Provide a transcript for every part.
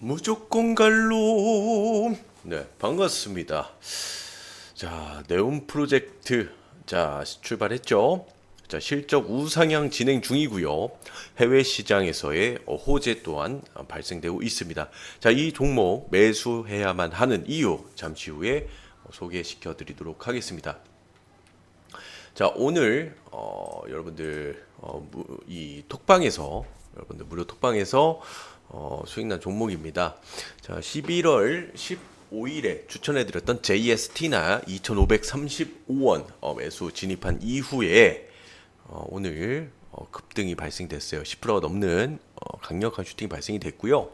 무조건 갈로. 네, 반갑습니다. 자, 네온 프로젝트. 자, 출발했죠. 자, 실적 우상향 진행 중이고요. 해외 시장에서의 호재 또한 발생되고 있습니다. 자, 이 종목 매수해야만 하는 이유 잠시 후에 소개시켜 드리도록 하겠습니다. 자 오늘 어, 여러분들 어, 무, 이 톡방에서 여러분들 무료 톡방에서 어, 수익난 종목입니다. 자 11월 15일에 추천해드렸던 JST나 2,535원 어, 매수 진입한 이후에 어, 오늘 어, 급등이 발생됐어요. 10%가 넘는 어, 강력한 슈팅이 발생이 됐고요.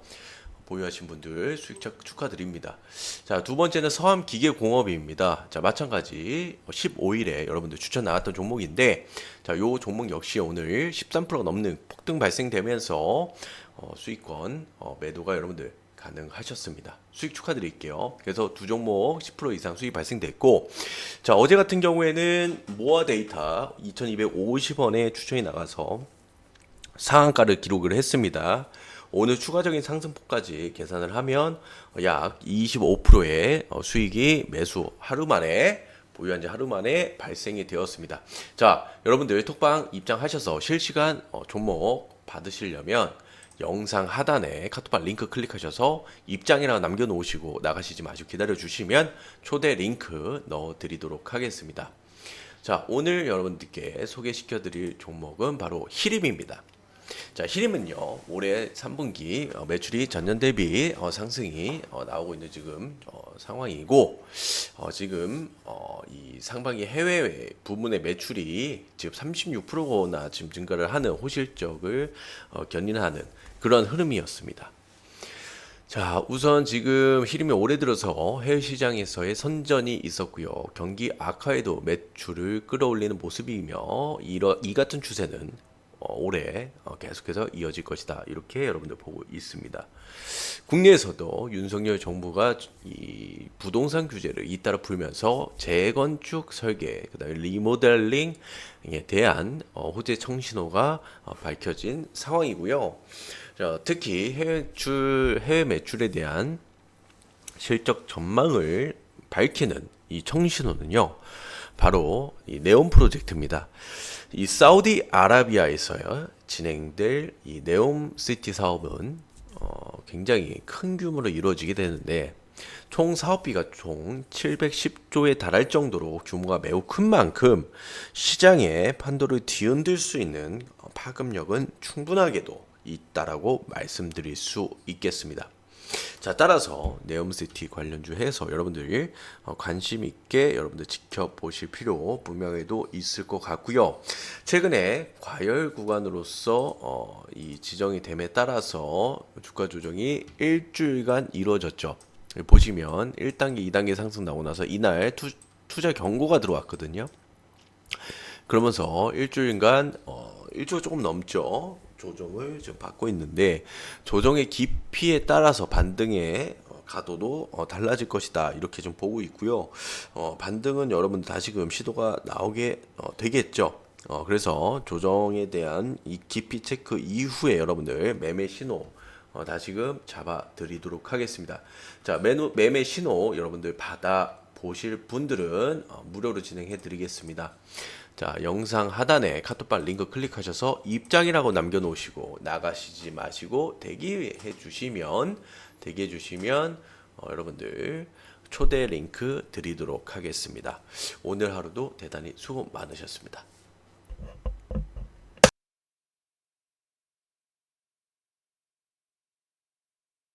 보유하신 분들 수익 착- 축하드립니다. 자, 두 번째는 서암 기계공업입니다. 자, 마찬가지 15일에 여러분들 추천 나왔던 종목인데, 자, 요 종목 역시 오늘 13%가 넘는 폭등 발생되면서 어, 수익권 어, 매도가 여러분들 가능하셨습니다. 수익 축하드릴게요. 그래서 두 종목 10% 이상 수익 발생됐고, 자, 어제 같은 경우에는 모아 데이터 2250원에 추천이 나가서 상한가를 기록을 했습니다. 오늘 추가적인 상승폭까지 계산을 하면 약 25%의 어, 수익이 매수 하루 만에 보유한 지 하루 만에 발생이 되었습니다. 자, 여러분들 톡방 입장하셔서 실시간 어, 종목 받으시려면 영상 하단에 카톡방 링크 클릭하셔서 입장이라고 남겨놓으시고 나가시지 마시고 기다려 주시면 초대 링크 넣어 드리도록 하겠습니다. 자, 오늘 여러분들께 소개시켜 드릴 종목은 바로 히림입니다. 자, 히림은요, 올해 3분기 어, 매출이 전년 대비 어, 상승이 어, 나오고 있는 지금 어, 상황이고, 어, 지금 어, 이 상반기 해외 부문의 매출이 지금 36%나 지금 증가를 하는 호실적을 어, 견인하는 그런 흐름이었습니다. 자, 우선 지금 히림이 올해 들어서 해외 시장에서의 선전이 있었고요. 경기 악화에도 매출을 끌어올리는 모습이며 이러, 이 같은 추세는 어, 올해 어, 계속해서 이어질 것이다. 이렇게 여러분들 보고 있습니다. 국내에서도 윤석열 정부가 이 부동산 규제를 잇따라 풀면서 재건축 설계, 그다음에 리모델링에 대한 어, 호재 청신호가 어, 밝혀진 상황이고요. 자, 특히 해외 출 해외 매출에 대한 실적 전망을 밝히는 이 청신호는요. 바로 이 네온 프로젝트입니다. 이 사우디 아라비아에서 진행될 이 네옴 시티 사업은 어, 굉장히 큰 규모로 이루어지게 되는데 총 사업비가 총 710조에 달할 정도로 규모가 매우 큰 만큼 시장의 판도를 뒤흔들 수 있는 어, 파급력은 충분하게도 있다라고 말씀드릴 수 있겠습니다. 자 따라서 네옴시티 관련주 해서 여러분들 어, 관심 있게 여러분들 지켜보실 필요 분명히도 있을 것 같고요. 최근에 과열 구간으로서 어, 이 지정이 됨에 따라서 주가 조정이 일주일간 이루어졌죠. 보시면 1단계, 2단계 상승 나오고 나서 이날 투, 투자 경고가 들어왔거든요. 그러면서 일주일간 어, 일주일 조금 넘죠. 조정을 지금 받고 있는데 조정의 깊이에 따라서 반등의 어, 가도도 어, 달라질 것이다 이렇게 좀 보고 있고요. 어, 반등은 여러분들 다시금 시도가 나오게 어, 되겠죠. 어, 그래서 조정에 대한 이 깊이 체크 이후에 여러분들 매매 신호 어, 다시금 잡아 드리도록 하겠습니다. 자, 매매 신호 여러분들 받아 보실 분들은 어, 무료로 진행해 드리겠습니다. 자, 영상 하단에 카톡방 링크 클릭하셔서 입장이라고 남겨 놓으시고 나가시지 마시고 대기해 주시면 대기해 주시면 어, 여러분들 초대 링크 드리도록 하겠습니다. 오늘 하루도 대단히 수고 많으셨습니다.